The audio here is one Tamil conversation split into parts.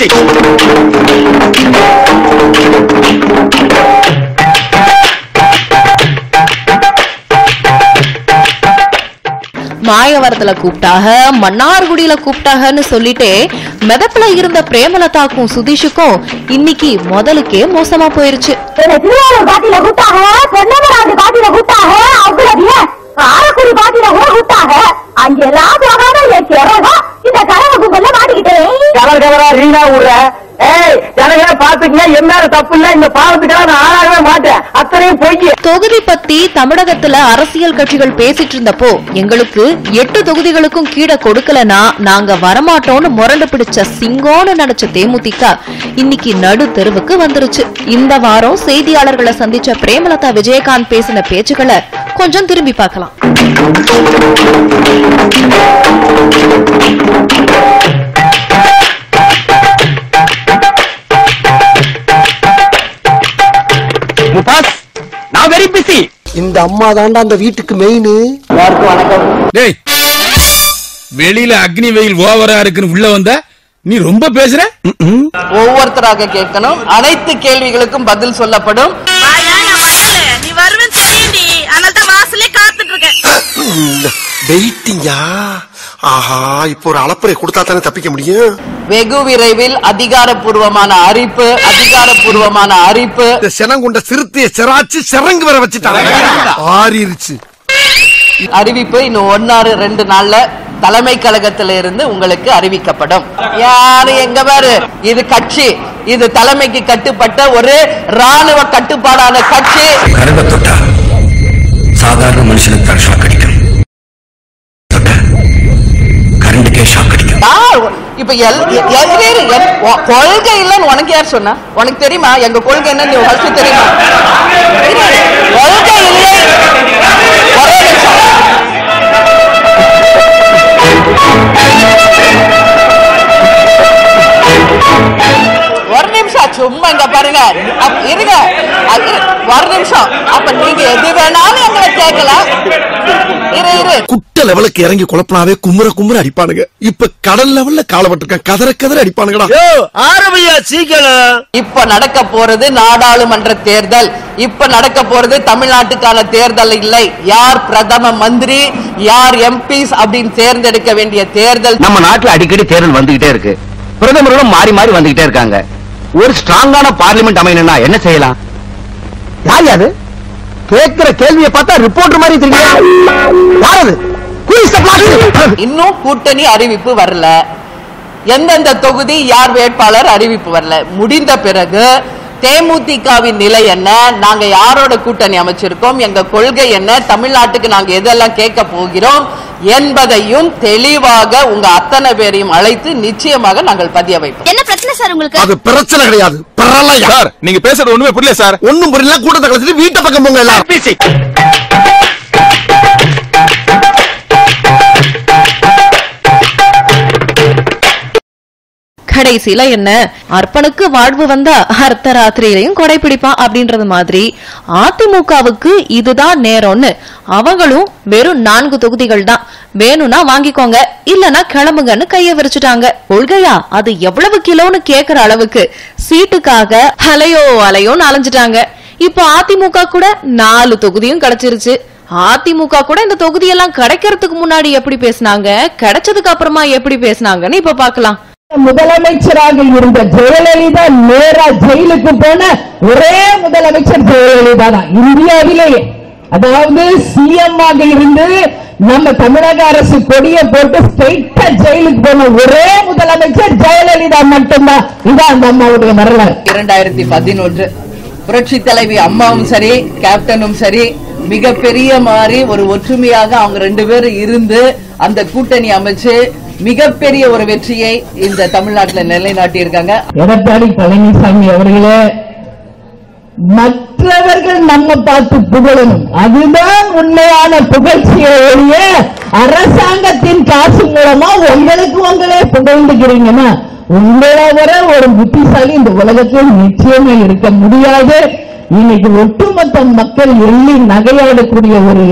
பிசி மாயவரத்துல கூப்பிட்டாக மன்னார்குடியில கூப்பிட்டாகன்னு சொல்லிட்டே மெதப்புல இருந்த பிரேமலதாக்கும் சுதீஷுக்கும் இன்னைக்கு முதலுக்கே மோசமா போயிருச்சு. அத்தனையும் விடுற தொகுதி பத்தி தமிழகத்துல அரசியல் கட்சிகள் பேசிட்டு இருந்தப்போ எங்களுக்கு எட்டு தொகுதிகளுக்கும் கீழே கொடுக்கலனா நாங்க வரமாட்டோம்னு முரண்டு பிடிச்ச சிங்கோன்னு நினைச்ச தேமுதிக இன்னைக்கு நடு தெருவுக்கு வந்துருச்சு. இந்த வாரம் செய்தியாளர்களை சந்திச்ச பிரேமலதா விஜயகாந்த் பேசின பேச்சுக்களை கொஞ்சம் திரும்பி பார்க்கலாம். வெரி பிஸி இந்த அம்மா தாண்டா அந்த வீட்டுக்கு மெயின் வணக்கம். டேய் வெளியில அக்னி வெயில் ஓவரா இருக்குன்னு உள்ள வந்த நீ ரொம்ப பேசுற? ஒவ்வொருத்தராக கேட்கணும். அனைத்து கேள்விகளுக்கும் பதில் சொல்லப்படும். நீ வருவேன்னு தெரியும்டி அதனால தான் வாசலே காத்துட்டு இருக்கேன். வெயிட்டிங்கா ஆஹா இப்போ ஒரு அளப்பறை கொடுத்தா தானே தப்பிக்க முடியும்? வெகு விரைவில் அதிகாரப்பூர்வமான அறிப்பு அதிகாரப்பூர்வமான அறிப்பு. இந்த செனங்குண்ட சிறுத்தைய செராச்சு செரங்கு வர வச்சுட்டாங்க. ஆறிருச்சு. அறிவிப்பு இன்னும் ஒன்னாறு ரெண்டு நாள்ல தலைமை கழகத்தில இருந்து உங்களுக்கு அறிவிக்கப்படும். யாரு எங்க பாரு? இது கட்சி. இது தலைமைக்கு கட்டுப்பட்ட ஒரு ராணுவ கட்டுப்பாடான கட்சி. சாதாரண மனுஷனுக்கு தான் ஷாக் இப்ப எல்- எ- கொள்கை இல்லைன்னு உனக்கு யார் சொன்னா? உனக்கு தெரியுமா? எங்க கொள்கை என்ன? நீ தெரியுமா? சும்மா இங்க பாருங்க. இருங்க. ஒரு நிமிஷம். அப்ப நீங்க எது வேணாலும் எங்களை கேட்கலாம். இரு இரு. குட்ட லெவலுக்கு இறங்கி குழப்பினாவே குமுற குமுற அடிப்பானுங்க. இப்ப கடல் லெவல்ல காலப்பட்டிருக்கேன் கதற கதற அடிப்பானுங்கடா. ஆரம்பியா சீக்கிரம். இப்ப நடக்க போறது நாடாளுமன்ற தேர்தல். இப்ப நடக்க போறது தமிழ்நாட்டுக்கான தேர்தல் இல்லை. யார் பிரதம மந்திரி யார் எம்பிஸ் அப்படின்னு தேர்ந்தெடுக்க வேண்டிய தேர்தல். நம்ம நாட்டுல அடிக்கடி தேர்தல் வந்துகிட்டே இருக்கு. பிரதமர்களும் மாறி மாறி வந்துகிட்டே இருக்காங்க. ஒரு ஸ்ட்ராங்கான பார்லிமெண்ட் அமையணும்னா என்ன செய்யலாம்? யார் அது? கேட்கிற கேள்வியை பார்த்தா ரிப்போர்ட்டர் மாதிரி யார்? இன்னும் கூட்டணி அறிவிப்பு வரல. எந்தெந்த தொகுதி யார் வேட்பாளர் அறிவிப்பு வரல. முடிந்த பிறகு தேமுதிகவின் நிலை என்ன? நாங்க யாரோட கூட்டணி அமைச்சிருக்கோம்? எங்க கொள்கை என்ன? தமிழ்நாட்டுக்கு நாங்க எதெல்லாம் கேட்க போகிறோம்? என்பதையும் தெளிவாக உங்க அத்தனை பேரையும் அழைத்து நிச்சயமாக நாங்கள் பதிய வைப்போம். பிரச்சனை சார் உங்களுக்கு? அது பிரச்சனை கிடையாது. பிரளயம் சார் நீங்க பேசுறது ஒண்ணுமே புரியல சார். ஒண்ணும் புரியல. கூட்டத்தை கழிச்சிட்டு வீட்டை பக்கம் போங்க எல்லாரும். கடைசியில என்ன? அர்ப்பனுக்கு வாழ்வு வந்தா அர்த்த ராத்திரியிலையும் கொடைபிடிப்பான் அப்படின்றது மாதிரி அதிமுகவுக்கு இதுதான் நேரம்னு அவங்களும் வெறும் நான்கு தொகுதிகள் தான். வேணும்னா வாங்கிக்கோங்க இல்லனா கிளம்புங்கன்னு கைய விரிச்சுட்டாங்க. கொள்கையா? அது எவ்வளவு கிலோன்னு கேக்குற அளவுக்கு சீட்டுக்காக அலையோ அலையோன்னு அலைஞ்சிட்டாங்க. இப்போ அதிமுக கூட நாலு தொகுதியும் கிடைச்சிருச்சு. அதிமுக கூட இந்த தொகுதியெல்லாம் கிடைக்கிறதுக்கு முன்னாடி எப்படி பேசினாங்க? கிடைச்சதுக்கு அப்புறமா எப்படி பேசினாங்கன்னு இப்ப பார்க்கலாம். முதலமைச்சராக இருந்த ஜெயலலிதா நேரா ஜெயிலுக்கு போன ஒரே முதலமைச்சர் ஜெயலலிதா தான். இந்தியாவிலேயே அதாவது சிஎம் ஆக இருந்து நம்ம தமிழக அரசு கொடியை போட்டு ஸ்ட்ரைட்டா ஜெயிலுக்கு போன ஒரே முதலமைச்சர் ஜெயலலிதா மட்டும்தான். இதான் அந்த அம்மாவுடைய வரலாறு. இரண்டாயிரத்தி பதினொன்று. புரட்சி தலைவி அம்மாவும் சரி கேப்டனும் சரி மிகப்பெரிய மாதிரி ஒரு ஒற்றுமையாக அவங்க ரெண்டு பேரும் இருந்து அந்த கூட்டணி அமைச்சு மிகப்பெரிய ஒரு வெற்றியை இந்த தமிழ்நாட்டுல நிலைநாட்டி இருக்காங்க எடப்பாடி பழனிசாமி அவர்களே மற்றவர்கள் நம்ம பார்த்து புகழணும். அதுதான் உண்மையான புகழ்ச்சியை ஒழிய அரசாங்கத்தின் காசு மூலமா உங்களுக்கு உங்களே புகழ்ந்துக்கிறீங்கன்னா உங்களை வர ஒரு புத்திசாலி இந்த உலகத்தில் நிச்சயமே இருக்க முடியாது. இன்னைக்கு ஒட்டுமொத்த மக்கள் எள்ளி நகையாடக்கூடிய ஒரு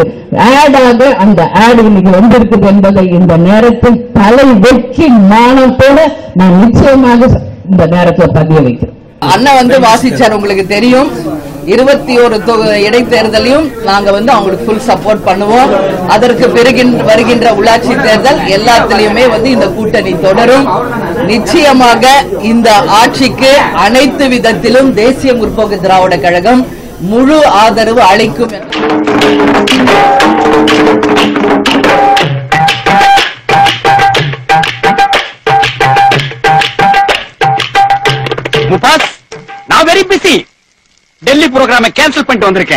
ஆடாக அந்த ஆடு இன்னைக்கு வந்திருக்குது என்பதை இந்த நேரத்தில் தலை வெற்றி மானத்தோட நான் நிச்சயமாக இந்த நேரத்தில் பதிய வைக்கிறேன். அண்ணன் வந்து வாசிச்சார் உங்களுக்கு தெரியும். இருபத்தி ஒரு இடைத்தேர்தலையும் நாங்க வந்து அவங்களுக்கு ஃபுல் சப்போர்ட் பண்ணுவோம். அதற்கு பிறகு வருகின்ற உள்ளாட்சி தேர்தல் எல்லாத்திலையுமே வந்து இந்த கூட்டணி தொடரும். நிச்சயமாக இந்த ஆட்சிக்கு அனைத்து விதத்திலும் தேசிய முற்போக்கு திராவிட கழகம் முழு ஆதரவு அளிக்கும் நான் வெரி பிஸி டெல்லி ப்ரோக்ராமை கேன்சல் பண்ணிட்டு வந்திருக்கேன்.